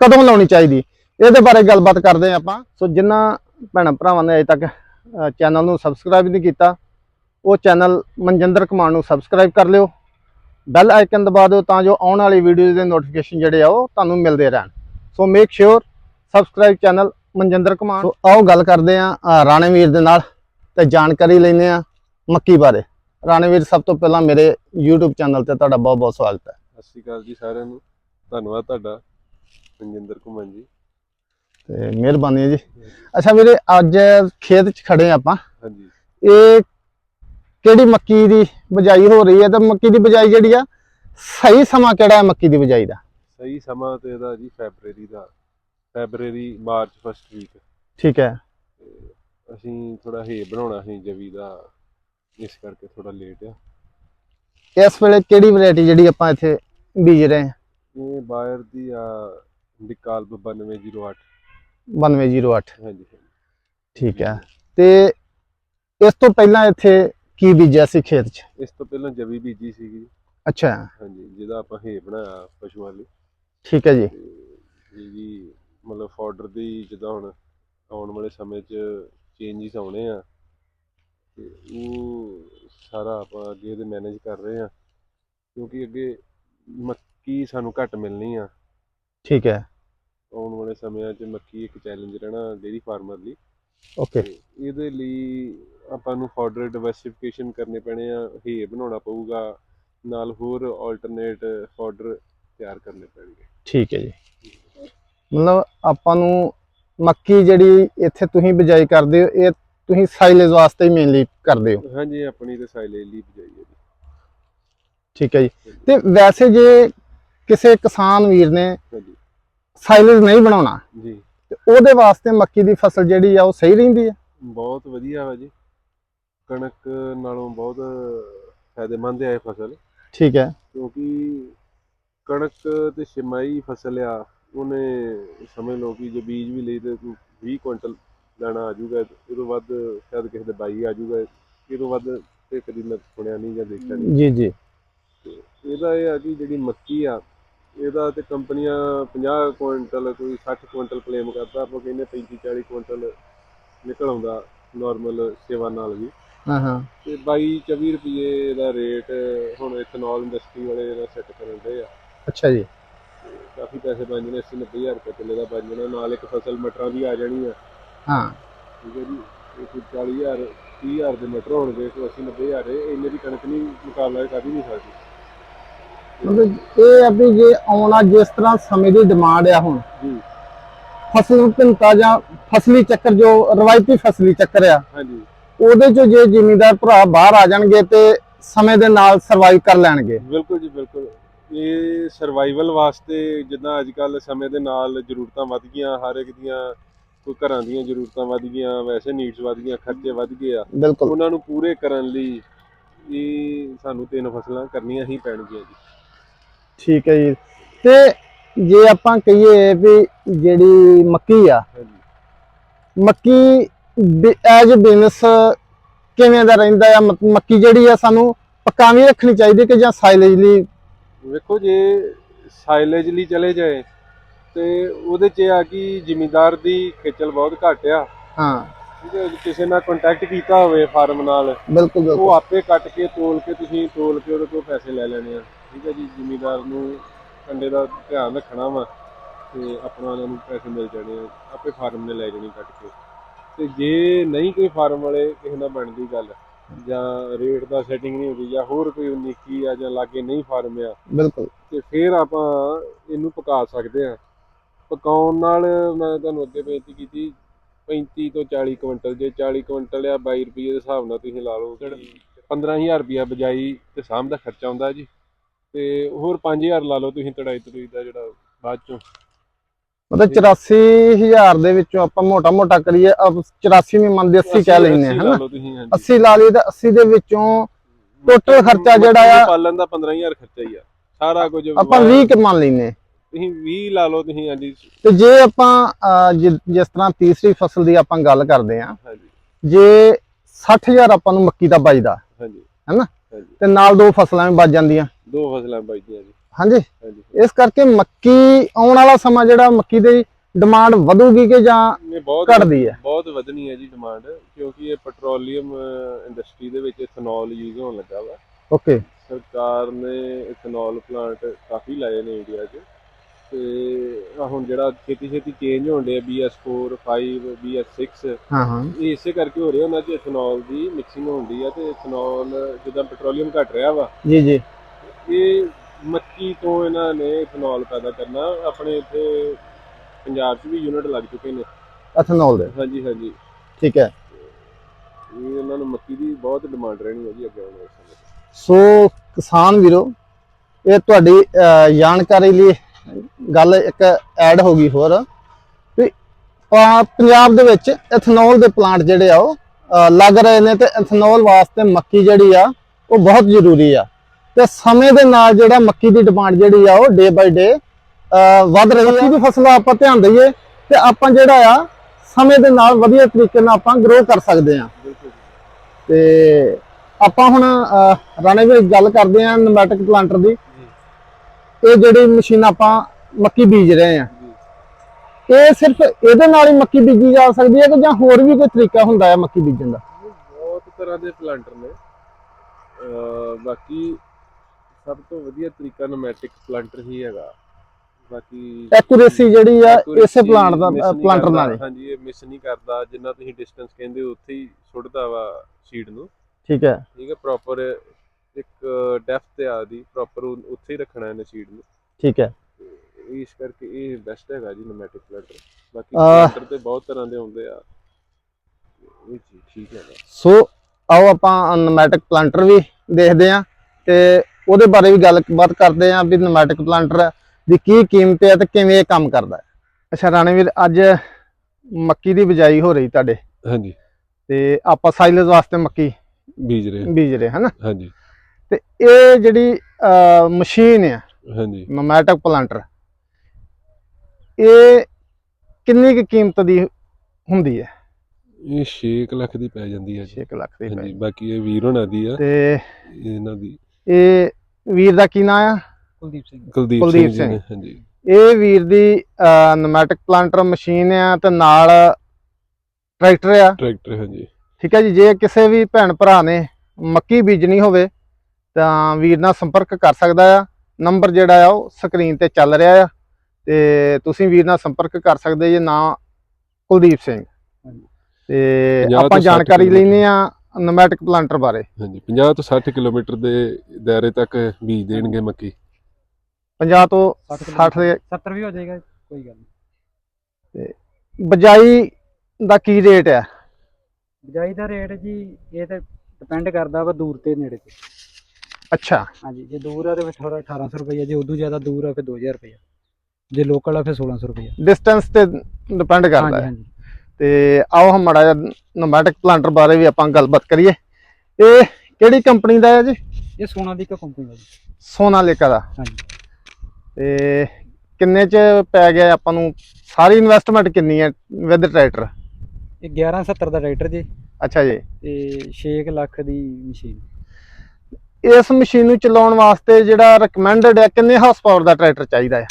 ਕਦੋਂ ਲਾਉਣੀ ਚਾਹੀਦੀ। ਇਹਦੇ ਬਾਰੇ ਗੱਲਬਾਤ ਕਰਦੇ ਹਾਂ ਆਪਾਂ। ਸੋ ਜਿਨ੍ਹਾਂ ਭੈਣਾਂ ਭਰਾਵਾਂ ਨੇ ਅਜੇ ਤੱਕ ਚੈਨਲ ਨੂੰ ਸਬਸਕ੍ਰਾਈਬ ਨਹੀਂ ਕੀਤਾ ਉਹ ਚੈਨਲ ਮਨਜਿੰਦਰ ਕੁਮਾਰ ਨੂੰ ਸਬਸਕ੍ਰਾਈਬ ਕਰ ਲਿਓ। ਬੈਲ ਆਈਕਨ ਦਬਾ ਦਿਓ ਤਾਂ ਜੋ ਆਉਣ ਵਾਲੀ ਵੀਡੀਓਜ਼ ਦੇ ਨੋਟੀਫਿਕੇਸ਼ਨ ਜਿਹੜੇ ਆ ਉਹ ਤੁਹਾਨੂੰ ਮਿਲਦੇ ਰਹਿਣ। So make sure subscribe channel Manjinder Kumar. So ਆਓ ਗੱਲ ਕਰਦੇ ਆ ਰਾਣੇਵੀਰ ਦੇ ਨਾਲ ਤੇ ਜਾਣਕਾਰੀ ਲੈਂਦੇ ਆ ਮੱਕੀ ਬਾਰੇ। ਰਾਣੇਵੀਰ ਸਭ ਤੋਂ ਪਹਿਲਾਂ ਮੇਰੇ YouTube ਚੈਨਲ ਤੇ ਤੁਹਾਡਾ ਬਹੁਤ ਬਹੁਤ ਸਵਾਗਤ ਹੈ। ਸਤਿ ਸ਼੍ਰੀ ਅਕਾਲ ਜੀ ਸਾਰਿਆਂ ਨੂੰ। ਧੰਨਵਾਦ ਤੁਹਾਡਾ ਮਨਜਿੰਦਰ ਘੁੰਮਣ ਜੀ। ਤੇ ਮਿਹਰਬਾਨੀ ਜੀ। ਅੱਛਾ ਵੀਰੇ ਅੱਜ ਖੇਤ 'ਚ ਖੜੇ ਆਪਾਂ। ਹਾਂਜੀ। ਇਹ ਕਿਹੜੀ ਮੱਕੀ ਦੀ ਬਜਾਈ ਹੋ ਰਹੀ ਹੈ ਤੇ ਮੱਕੀ ਦੀ ਬਜਾਈ ਜਿਹੜੀ ਆ ਸਹੀ ਸਮਾਂ ਕਿਹੜਾ ਹੈ ਮੱਕੀ ਦੀ ਬਜਾਈ ਦਾ? ਸਹੀ ਸਮਾਂ ਤੇ ਇਹਦਾ ਜੀ ਫੈਬਰੇਰੀ ਦਾ ਫੈਬਰੇਰੀ ਮਾਰਚ ਫਸਟ ਵੀਕ ਠੀਕ ਹੈ। ਅਸੀਂ ਥੋੜਾ ਹੇ ਬਣਾਉਣਾ ਸੀ ਜਵੀ ਦਾ ਇਸ ਕਰਕੇ ਥੋੜਾ ਲੇਟ ਆ। ਇਸ ਵੇਲੇ ਕਿਹੜੀ ਵੈਰਾਈਟੀ ਜਿਹੜੀ ਆਪਾਂ ਇੱਥੇ ਬੀਜ ਰਹੇ ਹਾਂ? ਇਹ ਬਾਇਰ ਦੀ ਆ ਵਿਕਾਲਪ 9208 9208 ਹਾਂਜੀ। ਠੀਕ ਹੈ। ਤੇ ਇਸ ਤੋਂ ਪਹਿਲਾਂ ਇੱਥੇ ਕੀ ਬੀਜਿਆ ਸੀ ਖੇਤ 'ਚ? ਇਸ ਤੋਂ ਪਹਿਲਾਂ ਜਵੀ ਬੀਜੀ ਸੀਗੀ ਅੱਛਾ। ਹਾਂਜੀ ਜਿਹਦਾ ਆਪਾਂ ਹੇ ਬਣਾਇਆ ਪਸ਼ੂਆਂ ਲਈ। ਠੀਕ ਹੈ ਜੀ। ਤੇ ਇਹ ਜੀ ਮਤਲਬ ਫਾਡਰ ਦੀ ਜਿੱਦਾਂ ਹੁਣ ਆਉਣ ਵਾਲੇ ਸਮੇਂ 'ਚ ਚੇਂਜਸ ਆਉਣੇ ਆ ਤੇ ਉਹ ਸਾਰਾ ਆਪਾਂ ਅੱਗੇ ਇਹਦੇ ਮੈਨੇਜ ਕਰ ਰਹੇ ਆ ਕਿਉਂਕਿ ਅੱਗੇ ਮੱਕੀ ਸਾਨੂੰ ਘੱਟ ਮਿਲਣੀ ਆ। ਠੀਕ ਹੈ। ਆਉਣ ਵਾਲੇ ਸਮਿਆਂ 'ਚ ਮੱਕੀ ਇੱਕ ਚੈਲੰਜ ਰਹਿਣਾ ਡੇਰੀ ਫਾਰਮਰ ਲਈ। ਓਕੇ ਇਹਦੇ ਲਈ ਆਪਾਂ ਨੂੰ ਫਾਡਰ ਡਿਵਰਸਿਫਿਕੇਸ਼ਨ ਕਰਨੇ ਪੈਣੇ ਆ ਹੇ ਬਣਾਉਣਾ ਪਊਗਾ ਨਾਲ ਹੋਰ ਆਲਟਰਨੇਟ ਫਾਡਰ ਤਿਆਰ ਕਰਨੇ ਪੈਣਗੇ। ਠੀਕ ਹੈ ਜੀ। ਮਤਲਬ ਆਪਾਂ ਨੂੰ ਮੱਕੀ ਜਿਹੜੀ ਇੱਥੇ ਤੁਸੀਂ ਬਿਜਾਈ ਕਰਦੇ ਹੋ ਇਹ ਤੁਸੀਂ ਸਾਈਲੇਜ ਵਾਸਤੇ ਹੀ ਮੇਨਲੀ ਕਰਦੇ ਹੋ? ਹਾਂਜੀ ਆਪਣੀ ਤੇ ਸਾਈਲੇਜ ਲਈ ਬਜਾਈ ਹੈ ਜੀ। ਠੀਕ ਹੈ ਜੀ। ਤੇ ਵੈਸੇ ਜੇ ਕਿਸੇ ਕਿਸਾਨ ਵੀਰ ਨੇ ਸਾਈਲੇਜ ਨਹੀਂ ਬਣਾਉਣਾ ਜੀ। ਉਹਦੇ ਵਾਸਤੇ ਮੱਕੀ ਦੀ ਫਸਲ ਜਿਹੜੀ ਆ ਉਹ ਸਹੀ ਰਹਿੰਦੀ ਹੈ? ਬਹੁਤ ਵਧੀਆ ਵਾ ਜੀ। ਕਣਕ ਨਾਲੋਂ ਬਹੁਤ ਫਾਇਦੇਮੰਦ ਹੈ ਇਹ ਫਸਲ। ਠੀਕ ਹੈ। ਕਿਉਂਕਿ ਕਣਕ ਤੇ ਛਿਮਾਈ ਫਸਲ ਆ ਉਹਨੇ ਸਮਝ ਲਓ ਕਿ ਜੇ ਬੀਜ ਵੀ ਲਈ ਤੇ 20 ਕੁਇੰਟਲ ਦਾਣਾ ਆ ਜਾਊਗਾ ਇਹ ਤੋਂ ਵੱਧ ਸ਼ਾਇਦ ਕਿਸੇ ਦੇ 22 ਆ ਜਾਊਗਾ ਇਹ ਤੋਂ ਵੱਧ ਤੇ ਕਦੀ ਮੈਂ ਸੁਣਿਆ ਨਹੀਂ ਜਾਂ ਦੇਖਿਆ ਨਹੀਂ। ਜੀ ਜੀ। ਇਹਦਾ ਇਹ ਆ ਕਿ ਜਿਹੜੀ ਮੱਕੀ ਆ ਇਹਦਾ ਤੇ ਕੰਪਨੀਆਂ 50 ਕੁਇੰਟਲ ਕੋਈ 60 ਕੁਇੰਟਲ ਕਲੇਮ ਕਰਦਾ ਆਪਾਂ ਕਹਿੰਦੇ 35 40 ਕੁਇੰਟਲ ਨਿਕਲ ਆਉਂਦਾ ਨਾਰਮਲ ਸੇਵਾ ਨਾਲ ਵੀ। ਹਾਂ ਹਾਂ। ਤੇ 22 24 ਰੁਪਏ ਦਾ ਰੇਟ ਹੁਣ ਇਥਨੋਲ ਇੰਡਸਟਰੀ ਵਾਲੇ ਇਹਦਾ ਸੈੱਟ ਕਰਨ ਦੇ ਆ। ਅੱਛਾ ਜੀ। ਕਾਫੀ ਪੈਸੇ ਬਣ ਜਾਣੇ 80 90000 ਰੁਪਏ ਕਿੱਲੇ ਦਾ ਬਣ ਜਾਣਾ ਨਾਲ ਇੱਕ ਫਸਲ ਮਟਰਾਂ ਦੀ ਆ ਜਾਣੀ ਆ। ਹਾਂ। ਠੀਕ ਹੈ ਜੀ ਇਹ ਕੋਈ 40000 30000 ਦੇ ਮਟਰ ਹੋਣਗੇ ਕੋਈ 80 90000 ਇਹ ਇੰਨੇ ਦੀ ਕਣਕ ਨਹੀਂ ਮੁਕਾਬਲਾ ਕਰ ਹੀ ਨਹੀਂ ਸਕਦੀ। ਮਤਲਬ ਇਹ ਆ ਵੀ ਜੇ ਆਉਣਾ ਜਿਸ ਤਰ੍ਹਾਂ ਸਮੇਂ ਦੀ ਡਿਮਾਂਡ ਆ ਹੁਣ ਜੀ। ਫਸਲ ਭਿੰਨਤਾ ਜਾਂ ਫਸਲੀ ਚੱਕਰ ਜੋ ਰਵਾਇਤੀ ਫਸਲੀ ਚੱਕਰ ਆ ਹਾਂਜੀ। ਉਹਦੇ ਚੋਂ ਜੇ ਜ਼ਿਮੀਂਦਾਰ ਭਰਾ ਬਾਹਰ ਆ ਜਾਣਗੇ ਤੇ ਸਮੇਂ ਦੇ ਨਾਲ ਸਰਵਾਈਵ ਕਰ ਲੈਣਗੇ। ਬਿਲਕੁਲ ਜੀ ਬਿਲਕੁਲ। ਇਹ ਸਰਵਾਈਵਲ ਵਾਸਤੇ ਜਿੱਦਾਂ ਅੱਜ ਕੱਲ ਸਮੇਂ ਦੇ ਨਾਲ ਜ਼ਰੂਰਤਾਂ ਵੱਧ ਗਈਆਂ ਹਰ ਇੱਕ ਦੀਆਂ ਕੋਈ ਘਰਾਂ ਦੀਆਂ ਜ਼ਰੂਰਤਾਂ ਵੱਧ ਗਈਆਂ ਵੈਸੇ ਨੀਡਸ ਵੱਧ ਗਈਆਂ ਖਰਚੇ ਵੱਧ ਗਏ ਆ। ਉਹਨਾਂ ਨੂੰ ਪੂਰੇ ਕਰਨ ਲਈ ਇਹ ਸਾਨੂੰ ਤਿੰਨ ਫਸਲਾਂ ਕਰਨੀਆਂ ਹੀ ਪੈਣਗੀਆਂ ਜੀ। ਠੀਕ ਹੈ ਜੀ। ਤੇ ਜੇ ਆਪਾਂ ਕਹੀਏ ਵੀ ਜਿਹੜੀ ਮੱਕੀ ਆ ਮੱਕੀ ਐਜ ਬਿਜ਼ਨਸ ਕਿਵੇਂ ਦਾ ਰਹਿੰਦਾ ਆ ਮੱਕੀ ਜਿਹੜੀ ਆ ਸਾਨੂੰ ਪਕਾਵੀਂ ਰੱਖਣੀ ਚਾਹੀਦੀ ਕਿ ਜਾਂ ਸਾਈਲੇਜ ਲਈ? ਵੇਖੋ ਜੇ ਸਾਈਲੇਜ ਲਈ ਚਲੇ ਜਾਏ ਤੇ ਉਹਦੇ 'ਚ ਆ ਕਿ ਜ਼ਿਮੀਂਦਾਰ ਦੀ ਖੇਚਲ ਬਹੁਤ ਘੱਟ ਆ। ਹਾਂ। ਕਿਸੇ ਨਾਲ ਕੰਟੈਕਟ ਕੀਤਾ ਹੋਵੇ ਫਾਰਮ ਨਾਲ ਬਿਲਕੁਲ। ਉਹ ਆਪੇ ਕੱਟ ਕੇ ਤੋਲ ਕੇ ਤੁਸੀਂ ਤੋਲ ਕੇ ਉਹਦੇ ਕੋਲ ਪੈਸੇ ਲੈ ਲੈਣੇ ਆ। ਠੀਕ ਹੈ ਜੀ ਜ਼ਿਮੀਂਦਾਰ ਨੂੰ ਕੰਡੇ ਦਾ ਧਿਆਨ ਰੱਖਣਾ ਵਾ ਤੇ ਆਪਣਾ ਉਹਨਾਂ ਨੂੰ ਪੈਸੇ ਮਿਲ ਜਾਣੇ ਆ ਆਪੇ ਫਾਰਮ ਨੇ ਲੈ ਜਾਣੀ ਕੱਟ ਕੇ। ਤੇ ਜੇ ਨਹੀਂ ਕੋਈ ਫਾਰਮ ਵਾਲੇ ਕਿਸੇ ਨਾਲ ਬਣਦੀ ਗੱਲ ਜਾਂ ਰੇਟ ਦਾ ਸੈਟਿੰਗ ਨਹੀਂ ਹੁੰਦੀ ਜਾਂ ਹੋਰ ਕੋਈ ਉਨੀਕੀ ਆ ਜਾਂ ਲਾਗੇ ਨਹੀਂ ਫਾਰਮ ਆ ਬਿਲਕੁਲ। ਤੇ ਫਿਰ ਆਪਾਂ ਇਹਨੂੰ ਪਕਾ ਸਕਦੇ ਆ। ਪਕਾਉਣ ਨਾਲ ਮੈਂ ਤੁਹਾਨੂੰ ਅੱਗੇ ਬੇਨਤੀ ਕੀਤੀ 35 ਤੋਂ 40 ਕੁਇੰਟਲ ਜੇ 40 ਕੁਇੰਟਲ ਆ 22 ਰੁਪਏ ਦੇ ਹਿਸਾਬ ਨਾਲ ਤੁਸੀਂ ਲਾ ਲਓ 15000 ਰੁਪਿਆ ਬਜਾਈ ਤੇ ਸਾਂਭ ਦਾ ਖਰਚਾ ਆਉਂਦਾ ਜੀ। ਤੇ ਹੋਰ 5000 ਲਾ ਲਓ ਤੁਸੀਂ ਤੜਾਈ ਤੜੂਈ ਦਾ ਜਿਹੜਾ ਬਾਅਦ ਚੋਂ। ਮਤਲਬ 84000 ਦੇ ਵਿੱਚੋਂ ਆਪਾਂ ਮੋਟਾ ਮੋਟਾ ਕਰੀਏ ਅਬ 84 ਵੀ ਮੰਨਦੇ 80 ਕਹਿ ਲੈਂਦੇ ਆ 80 ਹਨਾ? ਲਾ ਲਓ ਤੁਸੀਂ ਹਾਂਜੀ। 80 ਲਾ ਲਈ ਤਾਂ 80 ਦੇ ਵਿੱਚੋਂ total ਖਰਚਾ ਜਿਹੜਾ ਆ- ਪਾਲਣ ਦਾ 15000 ਖਰਚਾ ਹੀ ਆ। ਸਾਰਾ ਕੁਝ ਆਪਾਂ 20 ਕਿ ਮੰਨ ਲੈਨੇ ਤੁਸੀਂ 20 ਲਾ ਲਓ ਤੁਸੀਂ ਹਾਂਜੀ। ਤੇ ਜੇ ਆਪਾਂ ਜਿਸ ਤਰ੍ਹਾਂ ਤੀਸਰੀ ਫਸਲ ਦੀ ਆਪਾਂ ਗੱਲ ਕਰਦੇ ਆ ਜੇ 60000 ਆਪਾਂ ਨੂੰ ਮੱਕੀ ਦਾ ਬਚਦਾ ਹਾਂਜੀ। ਹੈਨਾ? ਤੇ ਨਾਲ ਦੋ ਫਸਲਾਂ ਵੀ ਬਚ ਜਾਂਦੀਆਂ। ਦੋ ਫਸਲਾਂ ਬਚਦੀਆਂ ਜੀ। ਹਾਂਜੀ। ਇਸ ਕਰਕੇ ਮੱਕੀ ਆਉਣ ਵਾਲਾ ਸਮਾਂ ਜਿਹੜਾ ਮੱਕੀ ਦੀ ਡਿਮਾਂਡ ਵਧੂਗੀ ਕਿ ਜਾਂ ਘਟਦੀ ਹੈ? ਬਹੁਤ ਵਧਣੀ ਹੈ ਜੀ ਡਿਮਾਂਡ ਕਿਉਂਕਿ ਇਹ ਪੈਟਰੋਲੀਅਮ ਇੰਡਸਟਰੀ ਦੇ ਵਿੱਚ ਇਥਨੋਲ ਯੂਜ਼ ਹੋਣ ਲੱਗਾ ਵਾ। ਓਕੇ। ਸਰਕਾਰ ਨੇ ਇਥਨੋਲ ਪਲਾਂਟ ਕਾਫੀ ਲਾਏ ਨੇ ਇੰਡੀਆ 'ਚ। ਤੇ ਹੁਣ ਜਿਹੜਾ ਛੇਤੀ ਛੇਤੀ ਚੇਂਜ ਹੋਣ ਡਿਆ BS4 5 BS6 ਹਾਂ ਹਾਂ। ਇਹ ਇਸੇ ਕਰਕੇ ਹੋ ਰਿਹਾ ਉਹਨਾਂ 'ਚ ਇਥਨੋਲ ਦੀ ਮਿਕਸਿੰਗ ਹੁੰਦੀ ਆ ਤੇ ਇਥਨੋਲ ਜਿੱਦਾਂ ਪੈਟਰੋਲੀਅਮ ਘਟ ਰਿਹਾ ਵਾ। ਜੀ ਜੀ। ਇਹ ਮੱਕੀ ਤੋਂ ਇਹਨਾਂ ਨੇ ਇਥਨੋਲ ਪੈਦਾ ਕਰਨਾ। ਆਪਣੇ ਇੱਥੇ ਪੰਜਾਬ 'ਚ ਵੀ ਯੂਨਿਟ ਲੱਗ ਚੁੱਕੇ ਨੇ। ਐਥਨੋਲ ਦੇ? ਹਾਂਜੀ ਹਾਂਜੀ। ਠੀਕ ਹੈ। ਇਹ ਇਹਨਾਂ ਨੂੰ ਮੱਕੀ ਦੀ ਬਹੁਤ ਡਿਮਾਂਡ ਰਹਿਣੀ ਹੈ ਜੀ ਅੱਗੇ ਆਉਣ ਵਾਲੇ ਸਮੇਂ 'ਚ। ਸੋ ਕਿਸਾਨ ਵੀਰੋ ਇਹ ਤੁਹਾਡੀ ਜਾਣਕਾਰੀ ਲਈ ਗੱਲ ਇੱਕ ਐਡ ਹੋ ਗਈ ਹੋਰ। ਵੀ ਪੰਜਾਬ ਦੇ ਵਿੱਚ ਐਥਨੋਲ ਦੇ ਪਲਾਂਟ ਜਿਹੜੇ ਆ ਉਹ ਲੱਗ ਰਹੇ ਨੇ ਤੇ ਐਥਨੋਲ ਵਾਸਤੇ ਮੱਕੀ ਜਿਹੜੀ ਆ ਉਹ ਬਹੁਤ ਜ਼ਰੂਰੀ ਆ। ਤੇ ਸਮੇਂ ਦੇ ਨਾਲ ਜਿਹੜਾ ਮੱਕੀ ਦੀ ਡਿਮਾਂਡ ਜਿਹੜੀ ਆ ਉਹ ਡੇ ਬਾਈ ਡੇ ਵੱਧ ਰਹੀ ਹੈ ਮੱਕੀ ਦੀ ਫਸਲਾਂ ਆਪਾਂ ਧਿਆਨ ਦਈਏ ਤੇ ਆਪਾਂ ਜਿਹੜਾ ਆ ਸਮੇਂ ਦੇ ਨਾਲ ਵਧੀਆ ਤਰੀਕੇ ਨਾਲ ਆਪਾਂ ਗਰੋ ਕਰ ਸਕਦੇ ਆ। ਤੇ ਆਪਾਂ ਹੁਣ ਰਾਣੇ ਵੀ ਗੱਲ ਕਰਦੇ ਆਂ ਨਮੈਟਿਕ ਪਲਾਂਟਰ ਦੀ। ਇਹ ਜਿਹੜੀ ਮਸ਼ੀਨ ਆਪਾਂ ਮੱਕੀ ਬੀਜ ਰਹੇ ਆ। ਇਹ ਸਿਰਫ ਇਹਦੇ ਨਾਲ ਹੀ ਮੱਕੀ ਬੀਜੀ ਜਾ ਸਕਦੀ ਹੈ ਕਿ ਜਾਂ ਹੋਰ ਵੀ ਕੋਈ ਤਰੀਕਾ ਹੁੰਦਾ ਹੈ ਮੱਕੀ ਬੀਜਣ ਦਾ? ਬਹੁਤ ਤਰ੍ਹਾਂ ਦੇ ਪਲਾਂਟਰ ਨੇ। ਬਾਕੀ ਸਭ ਤੋਂ ਵਧੀਆ ਤਰੀਕਾ ਨੋਮੈਟਿਕ ਪਲਾਂਟਰ ਹੀ ਹੈਗਾ। ਬਾਕੀ ਐਕੂਰੇਸੀ ਜਿਹੜੀ ਆ ਇਸੇ ਪਲਾਂਟ ਦਾ ਪਲਾਂਟਰ। ਨਾਲ ਹੀ। ਹਾਂਜੀ ਇਹ ਮਿਸ ਨਹੀਂ ਕਰਦਾ। ਜਿੰਨਾ ਤੁਸੀਂ ਡਿਸਟੈਂਸ ਕਹਿੰਦੇ ਹੋ ਉੱਥੇ ਹੀ ਸੁੱਟਦਾ ਵਾ ਸੀਡ ਨੂੰ। ਠੀਕ ਹੈ। ਠੀਕ ਹੈ ਪ੍ਰੋਪਰ ਇੱਕ ਡੈਫਥ ਆ ਦੀ ਪ੍ਰੋਪਰ ਉੱਥੇ ਹੀ ਰੱਖਣਾ ਇਹਨੇ ਸੀਡ ਨੂੰ। ਠੀਕ ਹੈ। ਇਸ ਕਰਕੇ ਇਹ ਬੈਸਟ ਹੈਗਾ ਜੀ ਨੋਮੈਟਿਕ ਪਲਾਂਟਰ ਬਾਕੀ। ਪਲਾਂਟਰ ਤੇ ਬਹੁਤ ਤਰ੍ਹਾਂ ਦੇ ਹੁੰਦੇ ਆ। ਇਹ ਠੀਕ ਹੈਗਾ ਸੋ ਆਓ ਆਪਾਂ ਨਮੈਟਿਕ ਪਲਾਂਟਰ ਵੀ ਦੇਖਦੇ ਹਾਂ ਤੇ ਉਹਦੇ ਬਾਰੇ ਵੀ ਗੱਲਬਾਤ ਕਰਦੇ ਹਾਂ ਵੀ ਨਮੈਟਿਕ ਪਲਾਂਟਰ ਦੀ ਕੀ ਕੀਮਤ ਹੈ ਤੇ ਕਿਵੇਂ ਇਹ ਕੰਮ ਕਰਦਾ ਹੈ। ਅੱਛਾ ਰਾਣੇਵੀਰ ਅੱਜ ਮੱਕੀ ਦੀ ਬਿਜਾਈ ਹੋ ਰਹੀ ਤੁਹਾਡੇ। ਹਾਂਜੀ। ਤੇ ਆਪਾਂ ਸਾਈਲਜ਼ ਵਾਸਤੇ ਮੱਕੀ ਬੀਜ ਰਹੇ ਬੀਜ ਰਹੇ ਹਨਾ? ਹਾਂਜੀ। ਤੇ ਇਹ ਜਿਹੜੀ ਅਹ, ਮਸ਼ੀਨ ਹੈ ਹਾਂਜੀ। ਨਮੈਟਿਕ ਪਲਾਂਟਰ ਇਹ ਕਿੰਨੀ ਕੁ ਕੀਮਤ ਦੀ ਹੁੰਦੀ ਹੈ? ਇਹ 6 ਲੱਖ ਦੀ ਪੈ ਜਾਂਦੀ ਹੈ ਜੀ। 6 ਲੱਖ ਦੀ ਹਾਂਜੀ ਬਾਕੀ ਇਹ ਵੀਰ ਹੋਣਾ ਦੀ ਆ। ਤੇ ਇਹਨਾਂ ਦੀ ਇਹ ਵੀਰ ਦਾ ਕੀ ਨਾਮ ਆ? ਕੁਲਦੀਪ ਸਿੰਘ। ਕੁਲਦੀਪ ਸਿੰਘ ਜੀ ਨੇ। ਹਾਂਜੀ। ਇਹ ਵੀਰ ਦੀ ਨਮੈਟਿਕ ਪਲਾਂਟਰ ਮਸ਼ੀਨ ਆ ਤੇ ਨਾਲ ਟਰੈਕਟਰ ਆ। ਟਰੈਕਟਰ ਹਾਂਜੀ। ਠੀਕ ਹੈ ਜੀ ਜੇ ਕਿਸੇ ਵੀ ਭੈਣ ਭਰਾ ਨੇ ਮੱਕੀ ਬੀਜਣੀ ਹੋਵੇ ਤਾਂ ਵੀਰ ਨਾਲ ਸੰਪਰਕ ਕਰ ਸਕਦਾ ਆ। ਨੰਬਰ ਜਿਹੜਾ ਆ ਉਹ ਸਕਰੀਨ ਤੇ ਚੱਲ ਰਿਹਾ ਆ ਤੇ ਤੁਸੀਂ ਵੀਰ ਨਾਲ ਸੰਪਰਕ ਕਰ ਸਕਦੇ ਜੇ ਨਾਂ ਕੁਲਦੀਪ ਸਿੰਘ। ਹਾਂਜੀ। ਤੇ ਪੰਜਾਹ ਆਪਾਂ ਸੱਠ ਜਾਣਕਾਰੀ ਕਿਲੋਮੀਟਰ। ਲੈਨੇ ਆ ਨਮੈਟਿਕ ਪਲਾਂਟਰ ਬਾਰੇ। ਹਾਂਜੀ 50 ਤੋਂ 60 ਕਿਲੋਮੀਟਰ ਦੇ ਦਾਇਰੇ ਤੱਕ ਬੀਜ ਦੇਣਗੇ ਮੱਕੀ। 50 ਤੋਂ 60 60 ਦੇ 70 ਵੀ ਹੋ ਜਾਏਗਾ ਕੋਈ ਗੱਲ ਨਹੀਂ। ਬਜਾਈ ਦਾ ਕੀ ਰੇਟ ਆ? ਬਿਜਾਈ ਦਾ ਰੇਟ ਜੀ ਇਹ ਤੇ ਡਿਪੈਂਡ ਕਰਦਾ ਵਾ ਦੂਰ ਤੇ ਨੇੜੇ ਤੇ। ਅੱਛਾ। ਹਾਂਜੀ ਜੇ ਦੂਰ ਆ ਤੇ ਫਿਰ ਥੋੜਾ 1800 ਰੁਪਏ ਜੇ ਉਦੋਂ ਜ਼ਿਆਦਾ ਦੂਰ ਆ ਫਿਰ 2000 ਰੁਪਏ ਜੇ ਲੋਕਲ ਆ ਫਿਰ 1600 ਰੁਪਏ ਡਿਸਟੈਂਸ ਤੇ ਡਿਪੈਂਡ ਕਰਦਾ ਹਾਂਜੀ ਹੈ ਹਾਂਜੀ। ਤੇ ਆਓ ਹਮ ਮਾੜਾ ਨੋਮੈਟਿਕ ਪਲਾਂਟਰ ਬਾਰੇ ਵੀ ਆਪਾਂ ਗੱਲਬਾਤ ਕਰੀਏ। ਇਹ ਕਿਹੜੀ ਕੰਪਨੀ ਦਾ ਹੈ ਜੀ? ਇਹ ਸੋਨਾਲੀਕਾ ਕੰਪਨੀ ਦਾ ਜੀ। ਸੋਨਾਲੀਕਾ ਦਾ। ਹਾਂਜੀ। ਤੇ ਕਿੰਨੇ ਚ ਪੈ ਗਿਆ ਆਪਾਂ ਨੂੰ? ਸਾਰੀ ਇਨਵੈਸਟਮੈਂਟ ਕਿੰਨੀ ਹੈ ਵਿਦ ਟਰੈਕਟਰ ਇਹ 1170 ਦਾ ਟਰੈਕਟਰ ਜੀ। ਅੱਛਾ ਜੀ। ਤੇ 6 ਲੱਖ ਦੀ ਮਸ਼ੀਨ ਇਸ ਮਸ਼ੀਨ ਨੂੰ ਚਲਾਉਣ ਵਾਸਤੇ ਜਿਹੜਾ ਰეკਮੈਂਡਡ ਹੈ ਕਿੰਨੇ ਹਾਰਸ ਪਾਵਰ ਦਾ ਟਰੈਕਟਰ ਚਾਹੀਦਾ ਹੈ?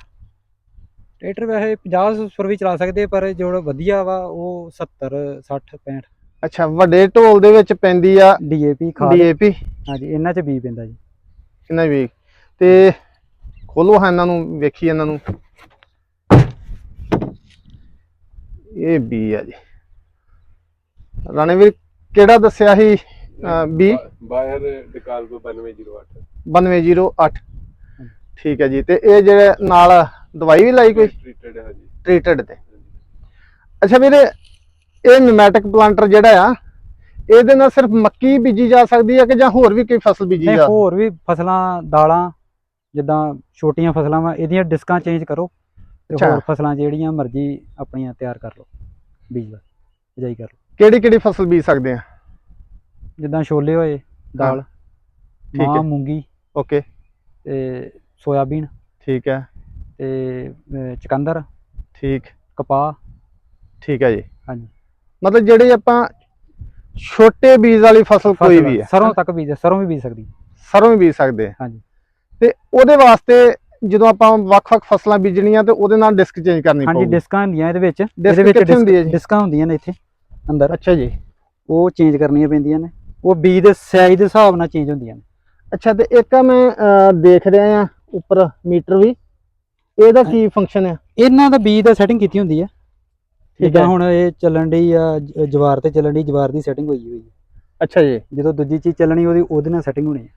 ਟਰੈਕਟਰ ਵੈਸੇ 50 ਸੁਰ ਵੀ ਚਲਾ ਸਕਦੇ ਪਰ ਜਿਹੜਾ ਵਧੀਆ ਵਾ ਉਹ 70 60 65 ਅੱਛਾ ਵੱਡੇ ਢੋਲ ਦੇ ਵਿੱਚ ਪੈਂਦੀ ਆ ਡੀਏਪੀ ਖਾਦ। ਡੀਏਪੀ ਹਾਂਜੀ ਇਹਨਾਂ ਚ ਬੀ ਪੈਂਦਾ ਜੀ। ਇਹਨਾਂ ਵੀ। ਤੇ ਖੋਲੋ ਹਾਂ ਇਹਨਾਂ ਨੂੰ ਵੇਖੀ ਇਹਨਾਂ ਨੂੰ। ਇਹ ਬੀ ਆ ਜੀ। ਰਾਣੇਵੀਰ ਕਿਹੜਾ ਦੱਸਿਆ ਸੀ ਬੀ? ਬਾਇਰ ਡਿਕਾਲਬੋ 9208 9208 ਠੀਕ ਹੈ ਜੀ ਤੇ ਇਹ ਜਿਹੜੇ ਨਾਲ ਦਵਾਈ ਵੀ ਲਾਈ ਕੋਈ? ਟ੍ਰੀਟਡ ਹਾਂਜੀ। ਟ੍ਰੀਟਡ ਤੇ। ਅੱਛਾ ਵੀਰੇ ਇਹ ਨਿਊਮੈਟਿਕ ਪਲਾਂਟਰ ਜਿਹੜਾ ਆ ਇਹਦੇ ਨਾਲ ਸਿਰਫ ਮੱਕੀ ਬੀਜੀ ਜਾ ਸਕਦੀ ਹੈ ਕਿ ਜਾਂ ਹੋਰ ਵੀ ਕੋਈ ਫਸਲ ਬੀਜੀ ਨਹੀਂ ਜਾ? ਹੋਰ ਵੀ ਫਸਲਾਂ ਦਾਲਾਂ ਜਿੱਦਾਂ ਛੋਟੀਆਂ ਫਸਲਾਂ ਵਾ ਇਹਦੀਆਂ ਡਿਸਕਾਂ ਚੇਂਜ ਕਰੋ ਤੇ। ਹੋਰ ਫਸਲਾਂ ਜਿਹੜੀਆਂ ਮਰਜ਼ੀ ਆਪਣੀਆਂ ਤਿਆਰ ਕਰ ਲਓ ਬੀਜ ਲਓ ਬਿਜਾਈ ਕਰ ਲਓ। ਕਿਹੜੀ ਕਿਹੜੀ ਫਸਲ ਬੀਜ ਸਕਦੇ ਆ? ਜਿੱਦਾਂ ਛੋਲੇ ਹੋਏ ਦਾਲ ਠੀਕ ਮਾਂ ਹੈ। ਮੂੰਗੀ ਓਕੇ। ਤੇ ਸੋਇਆਬੀਨ। ਠੀਕ ਹੈ। ਤੇ ਅਹ, ਚੁਕੰਦਰ? ਠੀਕ। ਕਪਾਹ? ਠੀਕ ਹੈ ਜੀ। ਹਾਂਜੀ। ਮਤਲਬ ਜਿਹੜੇ ਆਪਾਂ ਛੋਟੇ ਬੀਜ ਵਾਲੀ ਫਸਲ ਕੋਈ ਫਸਲ, ਵੀ ਹੈ। ਸਰੋਂ ਤੱਕ ਬੀਜ ਸਰੋਂ ਵੀ ਬੀਜ ਸਕਦੀ। ਸਰੋਂ ਵੀ ਬੀਜ ਸਕਦੇ ਹਾਂਜੀ। ਤੇ ਉਹਦੇ ਵਾਸਤੇ ਜਦੋਂ ਆਪਾਂ ਵੱਖ-ਵੱਖ ਫਸਲਾਂ ਬੀਜਣੀਆਂ ਤੇ ਉਹਦੇ ਨਾਲ ਡਿਸਕ ਚੇਂਜ ਕਰਨੀ ਹਾਂਜੀ ਪਊਗੀ। ਡਿਸਕਾਂ ਹੁੰਦੀਆਂ ਇਹਦੇ ਵਿੱਚ। ਇਹਦੇ ਵਿੱਚ ਕਿੱਥੇ ਹੁੰਦੀ ਹੈ ਜੀ? ਡਿਸਕਾਂ ਹੁੰਦੀਆਂ ਨੇ ਇੱਥੇ ਅੰਦਰ। ਅੱਛਾ ਜੀ। ਉਹ ਚੇਂਜ ਕਰਨੀਆਂ ਪੈਂਦੀਆਂ ਨੇ। ਉਹ ਬੀਜ ਦੇ ਸਾਈਜ਼ ਦੇ ਹਿਸਾਬ ਨਾਲ ਚੇਂਜ ਹੁੰਦੀਆਂ ਨੇ। ਅੱਛਾ ਤੇ ਇੱਕ ਆ ਮੈਂ ਅਹ, ਦੇਖ ਰਿਹਾ ਆ ਉੱਪਰ ਮੀਟਰ ਵੀ। ਇਹਦਾ ਕੀ ਫੰਕਸ਼ਨ ਹੈ ਇਹਨਾਂ ਦਾ ਬੀਜ ਦਾ ਸੈਟਿੰਗ ਕੀਤੀ ਹੁੰਦੀ ਹੈ ਜਿੱਦਾਂ ਹੁਣ ਇਹ ਚੱਲਣ ਡਈ ਆ ਜਵਾਰ ਤੇ ਚੱਲਣ ਡਈ ਜਵਾਰ ਦੀ ਸੈਟਿੰਗ ਹੋਈ ਹੋਈ ਹੈ ਅੱਛਾ ਜੀ। ਜਦੋਂ ਦੂਜੀ ਚੀਜ਼ ਚੱਲਣੀ ਉਹਦੀ ਉਹਦੇ ਨਾਲ ਸੈਟਿੰਗ ਹੋਣੀ ਹੈ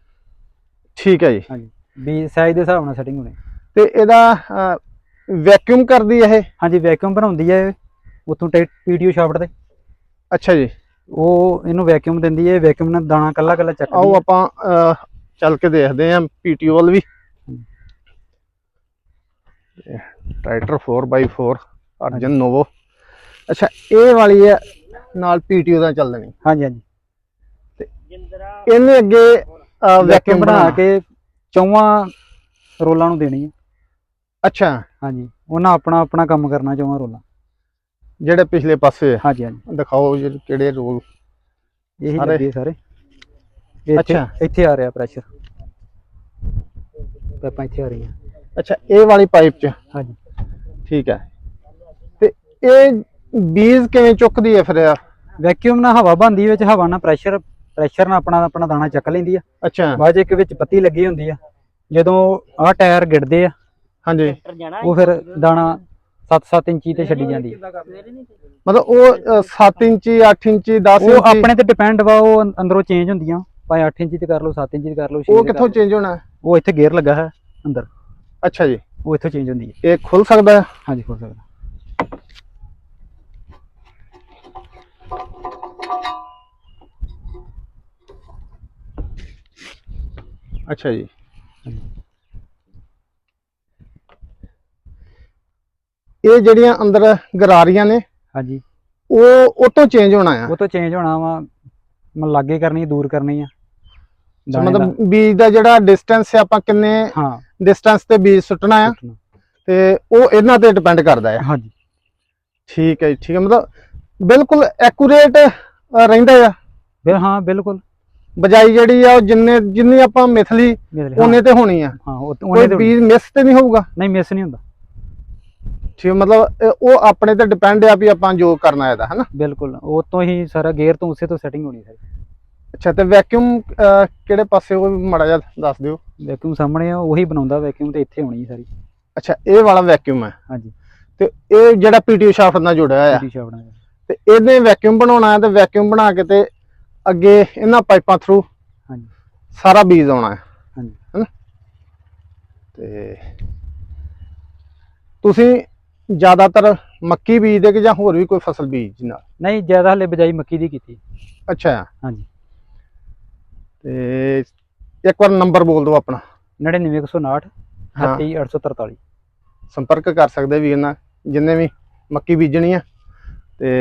ਠੀਕ ਹੈ ਜੀ। ਹਾਂਜੀ। ਬੀਜ ਸਾਈਜ਼ ਦੇ ਹਿਸਾਬ ਨਾਲ ਸੈਟਿੰਗ ਹੋਣੀ। ਤੇ ਇਹਦਾ ਵੈਕਿਊਮ ਕਰਦੀ ਹੈ ਇਹ? ਹਾਂਜੀ ਵੈਕਿਊਮ ਬਣਾਉਂਦੀ ਹੈ ਉਤੋਂ ਪੀਟੀਓ ਸ਼ਾਫਟ ਤੇ। ਅੱਛਾ ਜੀ। ਉਹ ਇਹਨੂੰ ਵੈਕਿਊਮ ਦਿੰਦੀ ਹੈ ਵੈਕਿਊਮ ਨਾਲ ਦਾਣਾ ਕੱਲਾ ਕੱਲਾ ਚੱਕਦੀ ਆਓ ਆਪਾਂ ਚੱਲ ਕੇ ਦੇਖਦੇ ਆਂ ਪੀਟੀਓ ਵੱਲ ਵੀ। ਟਰੈਕਟਰ 4x4 ਅਰਜਨ ਨੋਵੋ ਅੱਛਾ ਇਹ ਵਾਲੀ ਹੈ ਨਾਲ ਪੀਟੀਓ ਦਾ ਚੱਲ ਦੇਣੀ ਹਾਂਜੀ ਹਾਂਜੀ। ਇਹਨੇ ਅੱਗੇ ਵੈਕਿਊਮ ਬਣਾ ਕੇ ਚੌਵਾਂ ਰੋਲਾਂ ਨੂੰ ਦੇਣੀ ਹੈ। ਅੱਛਾ। ਹਾਂਜੀ ਉਹਨਾਂ ਆਪਣਾ ਆਪਣਾ ਕੰਮ ਕਰਨਾ ਚੌਵਾਂ ਰੋਲਾਂ। ਜਿਹੜੇ ਪਿਛਲੇ ਪਾਸੇ ਆ। ਹਾਂਜੀ ਹਾਂਜੀ। ਦਿਖਾਓ ਜਿਹੜੇ ਕਿਹੜੇ ਰੋਲ। ਇਹੀ ਸਾਰੇ? ਲੱਗੇ ਸਾਰੇ। ਅੱਛਾ। ਇੱਥੇ ਆ ਰਿਹਾ ਪ੍ਰੈਸ਼ਰ ਪੈਪਾਂ ਇੱਥੇ ਆ ਰਹੀਆਂ। ਅੱਛਾ ਇਹ ਵਾਲੀ ਪਾਈਪ 'ਚ? ਹਾਂਜੀ। ਠੀਕ ਹੈ। ਤੇ ਇਹ ਬੀਜ ਕਿਵੇਂ ਚੁੱਕਦੀ ਹੈ ਫਿਰ ਇਹ? ਵੈਕਿਊਮ ਨਾਲ ਹਵਾ ਬੰਦੀ ਵਿੱਚ ਹਵਾ ਨਾਲ ਪ੍ਰੈਸ਼ਰ ਪ੍ਰੈਸ਼ਰ ਨਾਲ ਆਪਣਾ ਆਪਣਾ ਦਾਣਾ ਚੱਕ ਲੈਂਦੀ ਆ। ਅੱਛਾ। ਬਾਅਦ 'ਚ ਇੱਕ ਵਿੱਚ ਪੱਤੀ ਲੱਗੀ ਹੁੰਦੀ ਆ। ਜਦੋਂ ਆਹ ਟਾਇਰ ਗਿੜਦੇ ਆ ਹਾਂਜੀ। ਉਹ ਫਿਰ ਦਾਣਾ 7-7 ਇੰਚੀ ਤੇ ਛੱਡੀ ਜਾਂਦੀ ਆ। ਮਤਲਬ ਉਹ 7 ਇੰਚੀ 8 ਇੰਚੀ 10 ਇੰਚੀ? ਉਹ ਆਪਣੇ ਤੇ ਡਿਪੈਂਡ ਵਾ ਉਹ ਅੰ- ਅੰਦਰੋਂ ਚੇਂਜ ਹੁੰਦੀਆਂ। ਭਾਵੇਂ 8 ਇੰਚ ਦੀ ਕਰ ਲਓ 7 ਇੰਚ ਦੀ ਕਰ ਲਓ ਛੇ ਉਹ ਕਰ ਕਿੱਥੋਂ ਲਓ। ਚੇਂਜ ਹੋਣਾ? ਹੈ? ਉਹ ਇੱਥੇ ਗੇਅਰ ਲੱਗਾ ਹੈ ਅੰਦਰ। ਅੱਛਾ ਜੀ। ਉਹ ਇੱਥੋਂ ਚੇਂਜ ਹੁੰਦੀ ਹੈ। ਇਹ ਖੁੱਲ ਸਕਦਾ ਹੈ? ਹਾਂਜੀ ਹੋ ਸਕਦਾ। ਅੱਛਾ ਜੀ। ਇਹ ਜਿਹੜੀਆਂ ਅੰਦਰ ਗਰਾਰੀਆਂ ਨੇ ਹਾਂਜੀ। ਉਹ ਉਹ ਤੋਂ ਚੇਂਜ ਹੋਣਾ ਆ? ਉਹ ਤੋਂ ਚੇਂਜ ਹੋਣਾ ਵਾ। ਮੈਂ ਲਾਗੇ ਕਰਨੀ ਦੂਰ ਕਰਨੀ ਆ। ਅੱਛਾ, ਦਾਣੇ ਦਾ- ਮਤਲਬ ਬੀਜ ਦਾ ਜਿਹੜਾ ਡਿਸਟੈਂਸ ਹੈ ਆਪਾਂ ਕਿੰਨੇ ਹਾਂ। ਡਿਸਟੈਂਸ ਤੇ ਬੀਜ ਸੁੱਟਣਾ ਆ। ਸੁੱਟਣਾ। ਤੇ ਉਹ ਇਹਨਾਂ ਤੇ ਡਿਪੈਂਡ ਕਰਦਾ ਆ। ਹਾਂਜੀ। ਠੀਕ ਹੈ ਜੀ ਠੀਕ ਹੈ ਮਤਲਬ ਬਿਲਕੁਲ ਐਕੂਰੇਟ ਰਹਿੰਦਾ ਆ। ਬਿਲ ਹਾਂ ਬਿਲਕੁਲ। ਬਜਾਈ ਜਿਹੜੀ ਆ ਉਹ ਜਿੰਨੇ ਜਿੰਨੀ ਆਪਾਂ ਮਿਥਲੀ ਮੇਰੇ- ਹਾਂ, ਉਹਨੇ ਤੇ ਹੋਣੀ ਆ। ਹਾਂ ਉਹ ਕੋਈ ਉਹਨੇ ਬੀਜ ਮਿਸ ਤੇ ਨਹੀਂ ਹੋਊਗਾ। ਨਹੀਂ ਮਿਸ ਨਹੀਂ ਹੁੰਦਾ। ਠੀਕ ਹੈ, ਮਤਲਬ ਇਹ ਉਹ ਆਪਣੇ ਤੇ ਡਿਪੈਂਡ ਆ ਵੀ ਆਪਾਂ ਜੋ ਕਰਨਾ ਇਹਦਾ ਹਨਾ? ਬਿਲਕੁਲ। ਉਹ ਤੋਂ ਹੀ ਸਾਰਾ ਗੇਅਰ ਤੋਂ ਉਸੇ ਤੋਂ ਸੈਟਿੰਗ ਹੋਣੀ ਸਾਰੀ। ਅੱਛਾ ਤੇ ਵੈਕਿਊਮ ਕਿਹੜੇ ਪਾਸੇ ਉਹ ਮਾੜਾ ਜਿਹਾ ਦੱਸ ਦਿਓ। ਵੈਕਿਊਮ ਸਾਹਮਣੇ ਆ ਉਹੀ ਬਣਾਉਂਦਾ ਵੈਕਿਊਮ ਤੇ ਇੱਥੇ ਹੋਣੀ ਸਾਰੀ। ਅੱਛਾ ਇਹ ਵਾਲਾ ਵੈਕਿਊਮ ਹੈ ਹਾਂਜੀ। ਤੇ ਇਹ ਜਿਹੜਾ ਪੀਟੀਓ ਸ਼ਾਫਟ ਨਾਲ ਜੁੜਿਆ ਹੋਇਆ। ਟੀ ਸ਼ਾਪ ਨਾਲ ਤੇ ਇਹਨੇ ਵੈਕਿਊਮ ਬਣਾਉਣਾ ਹੈ ਤੇ ਵੈਕਿਊਮ ਬਣਾ ਕੇ ਤੇ ਅੱਗੇ ਇਹਨਾਂ ਪਾਈਪਾਂ ਥਰੂ ਹਾਂਜੀ। ਸਾਰਾ ਬੀਜ ਆਉਣਾ ਹੈ। ਹਾਂਜੀ। ਹੈਨਾ? ਤੇ ਤੁਸੀਂ ਜ਼ਿਆਦਾਤਰ ਮੱਕੀ ਬੀਜਦੇ ਕਿ ਜਾਂ ਹੋਰ ਵੀ ਕੋਈ ਫਸਲ ਬੀਜਦੇ ਨਹੀਂ ਜ਼ਿਆਦਾ ਹਲੇ ਬਜਾਈ ਮੱਕੀ ਦੀ ਕੀਤੀ। ਅੱਛਾ। ਹਾਂਜੀ। ਤੇ ਇੱਕ ਵਾਰ ਨੰਬਰ ਬੋਲ ਦਿਓ ਆਪਣਾ। 99159 ਹਾਂ। 38843 ਸੰਪਰਕ ਕਰ ਸਕਦੇ ਵੀਰ ਨਾਲ ਜਿੰਨੇ ਵੀ ਮੱਕੀ ਬੀਜਣੀ ਆ। ਤੇ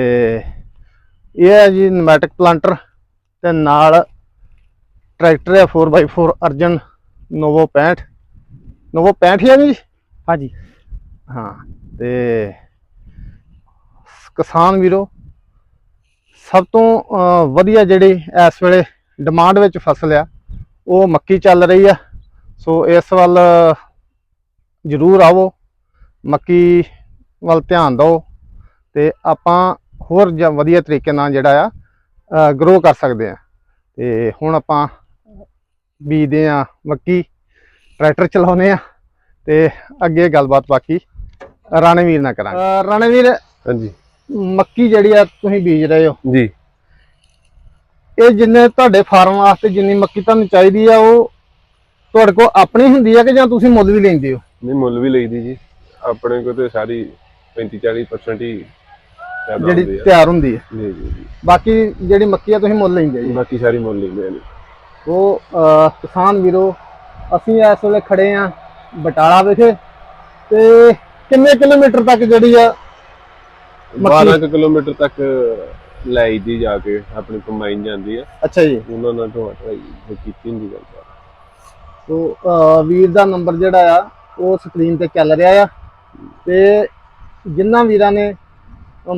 ਇਹ ਹੈ ਜੀ ਨਮੈਟਿਕ ਪਲਾਂਟਰ ਤੇ ਨਾਲ ਟਰੈਕਟਰ ਹੈ 4x4 ਅਰਜਨ ਨੋਵੋ 65 ਨੋਵੋ 65 ਹੀ ਆ ਜੀ? ਹਾਂਜੀ। ਹਾਂ ਤੇ ਕਿਸਾਨ ਵੀਰੋ ਸਭ ਤੋਂ ਵਧੀਆ ਜਿਹੜੀ ਇਸ ਵੇਲੇ ਡਿਮਾਂਡ ਵਿੱਚ ਫਸਲ ਆ ਉਹ ਮੱਕੀ ਚੱਲ ਰਹੀ ਆ। ਸੋ ਇਸ ਵੱਲ ਜ਼ਰੂਰ ਆਵੋ। ਮੱਕੀ ਵੱਲ ਧਿਆਨ ਦਿਓ ਤੇ ਆਪਾਂ ਹੋਰ ਜ- ਵਧੀਆ ਤਰੀਕੇ ਨਾਲ ਜਿਹੜਾ ਆ ਗਰੋ ਕਰ ਸਕਦੇ ਆ। ਤੇ ਹੁਣ ਆਪਾਂ ਬੀਜਦੇ ਆ ਮੱਕੀ ਟਰੈਕਟਰ ਚਲਾਉਨੇ ਆ ਤੇ ਅੱਗੇ ਗੱਲਬਾਤ ਬਾਕੀ ਰਾਣੇ ਵੀਰ ਨਾਲ ਕਰਾਂਗੇ। ਅਹ ਰਾਣੇ ਵੀਰ ਹਾਂਜੀ। ਮੱਕੀ ਜਿਹੜੀ ਆ ਤੁਸੀਂ ਬੀਜ ਰਹੇ ਹੋ। ਜੀ। ਇਹ ਜਿੰਨੇ ਤੁਹਾਡੇ ਫਾਰਮ ਵਾਸਤੇ ਜਿੰਨੀ ਮੱਕੀ ਤੁਹਾਨੂੰ ਚਾਹੀਦੀ ਆ ਉਹ ਤੁਹਾਡੇ ਕੋਲ ਆਪਣੀ ਹੁੰਦੀ ਆ ਕਿ ਜਾਂ ਤੁਸੀਂ ਮੁੱਲ ਵੀ ਲੈਂਦੇ ਹੋ? ਨਹੀਂ ਮੁੱਲ ਵੀ ਲਈਦੀ ਜੀ। ਆਪਣੇ ਕੋਲ ਤੇ ਸਾਰੀ 35 40% ਹੀ ਪੈਦਾ ਹੁੰਦੀ ਜਿਹੜੀ ਆ। ਤਿਆਰ ਹੁੰਦੀ ਹੈ ਜੀ ਜੀ ਜੀ। ਬਾਕੀ ਜਿਹੜੀ ਮੱਕੀ ਆ ਤੁਸੀਂ ਮੁੱਲ ਲੈਂਦੇ ਜੀ। ਬਾਕੀ ਸਾਰੀ ਮੁੱਲ ਲੈਂਦੇ ਆ ਜੀ। ਉਹ ਅਹ, ਕਿਸਾਨ ਵੀਰੋ ਅਸੀਂ ਇਸ ਵੇਲੇ ਖੜੇ ਆ ਬਟਾਲਾ ਵਿਖੇ ਤੇ ਕਿੰਨੇ ਕਿਲੋਮੀਟਰ ਤੱਕ ਜਿਹੜੀ ਆ ਮੱਕੀ? 12 ਕੁ ਕਿਲੋਮੀਟਰ ਤੱਕ ਲੈ ਦੀ ਜਾ ਕੇ ਆਪਣੀ ਕੰਬਾਈਨ ਜਾਂਦੀ ਆ। ਅੱਛਾ ਜੀ। ਉਹਨਾਂ ਨਾਲ ਜੋ ਕੀਤੀ ਹੁੰਦੀ ਗੱਲ ਸੋ ਵੀਰ ਦਾ ਨੰਬਰ ਜਿਹੜਾ ਆ ਉਹ ਸਕਰੀਨ ਤੇ ਚੱਲ ਰਿਹਾ ਆ। ਤੇ ਜਿਨ੍ਹਾਂ ਵੀਰਾਂ ਨੇ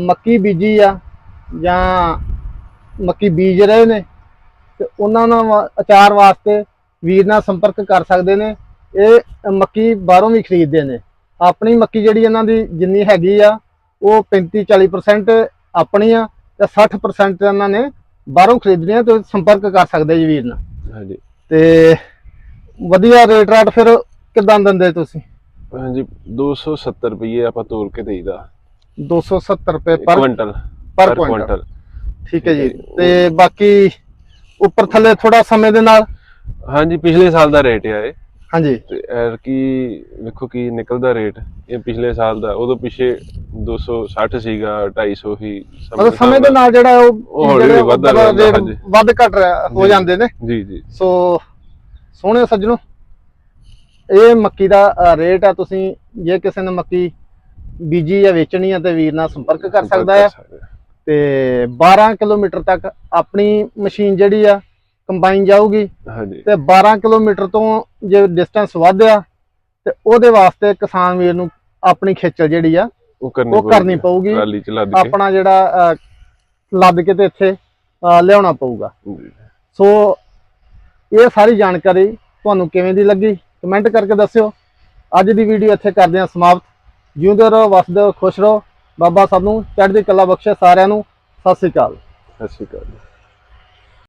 ਮੱਕੀ ਬੀਜੀ ਆ ਜਾਂ ਮੱਕੀ ਬੀਜ ਰਹੇ ਨੇ ਤੇ ਉਹਨਾਂ ਨਾਲ ਅਚਾਰ ਵਾਸਤੇ ਵੀਰ ਨਾਲ ਸੰਪਰਕ ਕਰ ਸਕਦੇ ਨੇ। ਇਹ ਮੱਕੀ ਬਾਹਰੋਂ ਵੀ ਖਰੀਦਦੇ ਨੇ। ਆਪਣੀ ਮੱਕੀ ਜਿਹੜੀ ਇਹਨਾਂ ਦੀ ਜਿੰਨੀ ਹੈਗੀ ਆ ਉਹ 35 40% ਆਪਣੀ ਆ। ਤੇ 60% ਇਹਨਾਂ ਨੇ ਬਾਹਰੋਂ ਖਰੀਦਣੀ ਆ ਤੇ ਸੰਪਰਕ ਕਰ ਸਕਦੇ ਜੀ ਵੀਰ ਨਾਲ। ਹਾਂਜੀ। ਤੇ ਵਧੀਆ ਰੇਟ ਰਾਟ ਫਿਰ ਕਿਦਾਂ ਦਿੰਦੇ ਤੁਸੀਂ? ਹਾਂਜੀ 270 ਰੁਪਏ ਆਪਾਂ ਤੋਲ ਕੇ ਦੇਈਦਾ। 270 ਰੁਪਏ ਪਰ ਕੁਇੰਟਲ ਪਰ ਕੁਇੰਟਲ। ਠੀਕ ਹੈ ਜੀ। ਹੈ। ਤੇ ਬਾਕੀ ਉੱਪਰ ਥੱਲੇ ਥੋੜਾ ਸਮੇਂ ਦੇ ਨਾਲ? ਹਾਂਜੀ ਪਿਛਲੇ ਸਾਲ ਦਾ ਰੇਟ ਆ ਇਹ। ਹਾਂਜੀ। ਤੇ ਐਰ ਕੀ ਵੇਖੋ ਕੀ ਨਿਕਲਦਾ ਰੇਟ ਇਹ ਪਿਛਲੇ ਸਾਲ ਦਾ ਉਦੋਂ ਪਿਛੇ 260 ਸੀਗਾ 250 ਹੀ ਮਤਲਬ ਸਮੇਂ ਦੇ ਨਾਲ ਜਿਹੜਾ ਉਹ ਜਿਹੜੇ। ਵੱਧ ਘਟ ਰਿਹਾ ਹੋ। ਜਾਂਦੇ ਨੇ। ਜੀ ਜੀ। ਸੋ ਸੋਹਣੇ ਸੱਜਣੋ। ਇਹ ਮੱਕੀ ਦਾ ਰੇਟ ਆ ਤੁਸੀਂ ਜੇ ਕਿਸੇ ਨੇ ਮੱਕੀ ਬੀਜੀ ਜਾਂ ਵੇਚਣੀ ਆ ਤੇ ਵੀਰ ਨਾਲ ਸੰਪਰਕ ਕਰ ਸਕਦਾ ਆ। ਤੇ 12 ਕਿਲੋਮੀਟਰ ਤੱਕ ਆਪਣੀ ਮਸ਼ੀਨ ਜਿਹੜੀ ਆ ਕੰਬਾਈਨ ਜਾਊਗੀ ਹਾਂਜੀ। ਤੇ 12 ਕਿਲੋਮੀਟਰ ਤੋਂ ਜੇ ਡਿਸਟੈਂਸ ਵੱਧ ਆ ਤੇ ਉਹਦੇ ਵਾਸਤੇ ਕਿਸਾਨ ਵੀਰ ਨੂੰ ਆਪਣੀ ਖੇਚਲ ਜਿਹੜੀ ਆ ਉਹ ਕਰਨੀ ਪਊਗੀ। ਆਪਣਾ ਜਿਹੜਾ ਲੱਦ ਕੇ ਤੇ ਇੱਥੇ ਲਿਆਉਣਾ ਪਊਗਾ। ਸੋ ਇਹ ਸਾਰੀ ਜਾਣਕਾਰੀ ਤੁਹਾਨੂੰ ਕਿਵੇਂ ਦੀ ਲੱਗੀ ਕਮੈਂਟ ਕਰਕੇ ਦੱਸਿਓ। ਅੱਜ ਦੀ ਵੀਡੀਓ ਇੱਥੇ ਕਰਦੇ ਹਾਂ ਸਮਾਪਤ। ਜਿਉਂਦੇ ਰਹੋ ਵਸਦੇ ਰਹੋ ਖੁਸ਼ ਰਹੋ। ਬਾਬਾ ਸਭ ਨੂੰ ਚੜ੍ਹਦੀ ਕਲਾ ਬਖਸ਼ੇ ਸਾਰਿਆਂ ਨੂੰ। ਸਤਿ ਸ੍ਰੀ ਅਕਾਲ। ਸਤਿ ਸ਼੍ਰੀ ਅਕਾਲ